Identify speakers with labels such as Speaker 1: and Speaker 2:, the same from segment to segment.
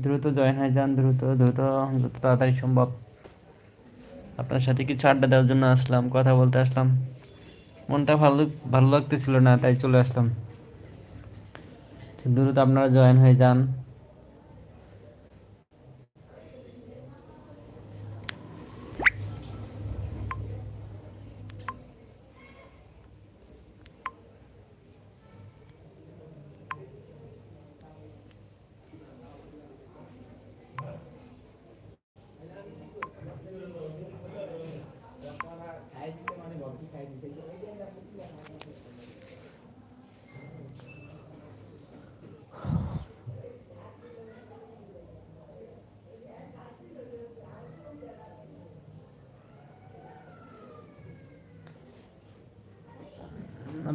Speaker 1: দ্রুত জয়েন হয়ে যান, দ্রুত দ্রুত যত তাড়াতাড়ি সম্ভব। আপনার সাথে কিছু আড্ডা দেওয়ার জন্য আসলাম, কথা বলতে আসলাম। মনটা ভালো ভালো লাগতেছিল না, তাই চলে আসলাম। দ্রুত আপনারা জয়েন হয়ে যান।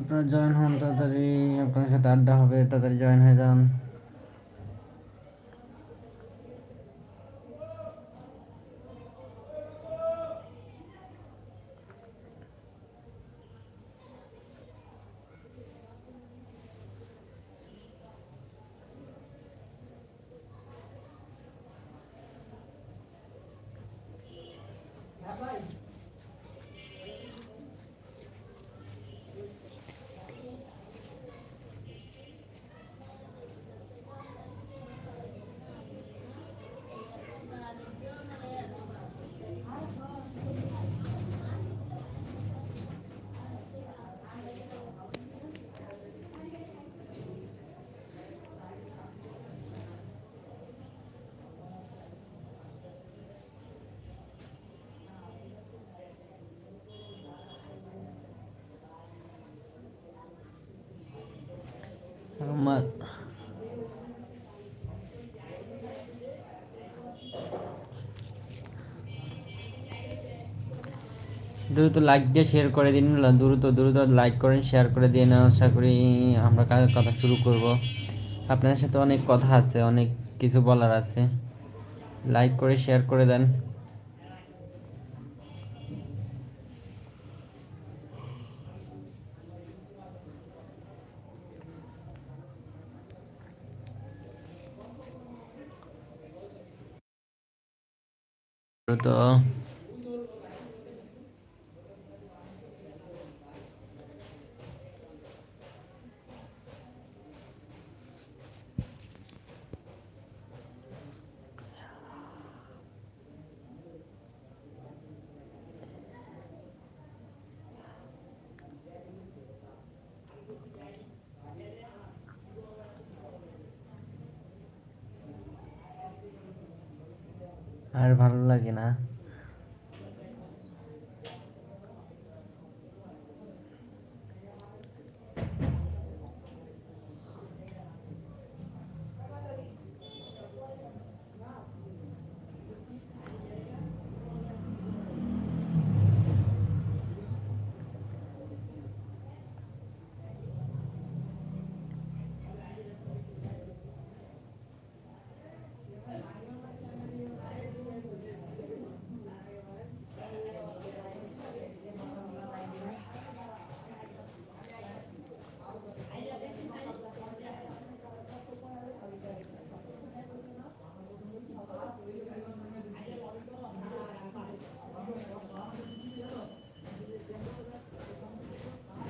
Speaker 1: আপনারা জয়েন হন তাড়াতাড়ি আপনার সাথে আড্ডা হবে তাড়াতাড়ি জয়েন হয়ে যান। আমার। দ্রুত লাইক দিয়ে শেয়ার করে দিন দ্রুত দ্রুত লাইক করেন শেয়ার করে দিন। আশা করি আমরা কথা শুরু করব। আপনাদের সাথে অনেক কথা আছে, অনেক কিছু বলার আছে। লাইক করে শেয়ার করে দেন। দ্রুত আর ভালো লাগে না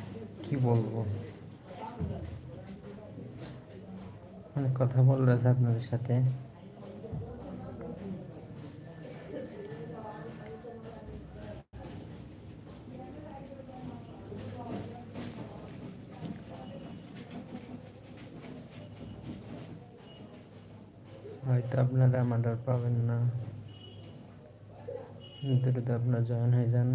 Speaker 1: কি বলব? অনেক কথা বলার আছে আপনাদের সাথে। হয়তো আপনারা আমার আর পাবেন না। দ্রুত আপনারা জয়েন হয়ে যান।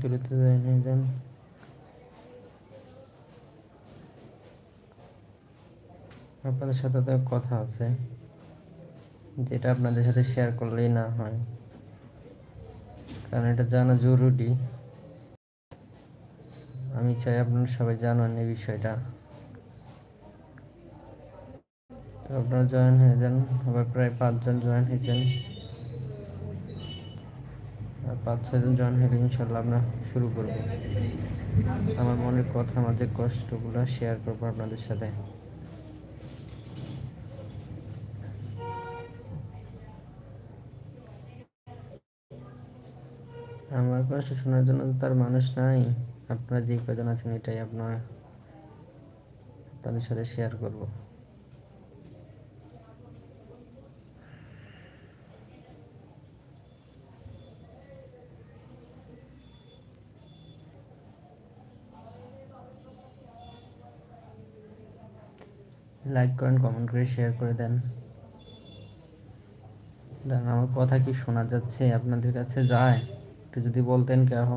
Speaker 1: দ্রুত জয়েন হয়ে যান। আপনাদের সাথে তো কথা আছে, যেটা আপনাদের সাথে শেয়ার করলেই না হয়। কারণ এটা জানা জরুরি। আমি চাই আপনারা সবাই জানান এই বিষয়টা। তো আপনারা জয়েন হয়ে যান, আবার প্রায় পাঁচজন জয়েন হয়েছেন। পাঁচ ছয়জন জয়েন হলে ইনশাল্লাহ আমরা শুরু করব। আমার মনের কথা, আমার যে কষ্টগুলো শেয়ার করব আপনাদের সাথে। আমার কষ্ট শোনার জন্য তার মানুষ নাই। আপনারা যে কজন আছেন এটাই আপনার আপনাদের সাথে শেয়ার করব। লাইক করেন কমেন্ট করে শেয়ার করে দেন। আমার কথা কি শোনা যাচ্ছে? আপনাদের কাছে যায়? একটু যদি বলতেন কেহ